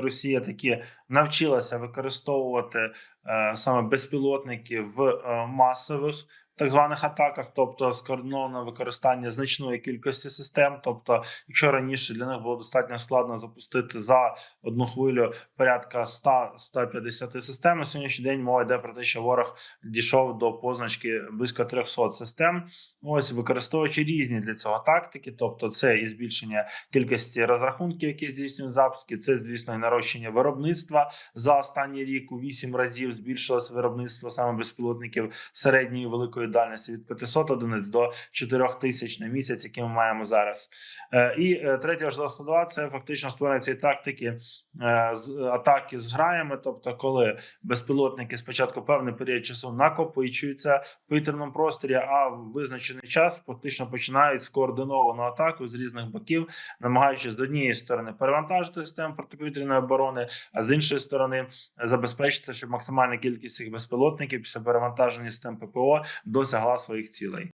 Росія таки навчилася використовувати е, саме безпілотники в е, масових так званих атаках, тобто скоординоване використання значної кількості систем. Тобто, якщо раніше для них було достатньо складно запустити за одну хвилю порядка 100-150 систем, на сьогоднішній день мова йде про те, що ворог дійшов до позначки близько 300 систем. Ось використовуючи різні для цього тактики, тобто це і збільшення кількості розрахунків, які здійснюють запуски. Це звісно і нарощення виробництва за останній рік у 8 разів збільшилось виробництво саме безпілотників середньої великої дальності від 500 одиниць до 4000 на місяць, які ми маємо зараз. Е, І е, третя важлива складова це фактично створення цієї тактики е, з атаки з граями. Тобто, коли безпілотники спочатку певний період часу накопичуються в повітряному просторі, а в визначений час фактично починають скоординовану атаку з різних боків, намагаючись з однієї сторони перевантажити систему протиповітряної оборони, а з іншої сторони забезпечити, щоб максимальна кількість цих безпілотників після перевантаження систем ППО досягла своїх цілей.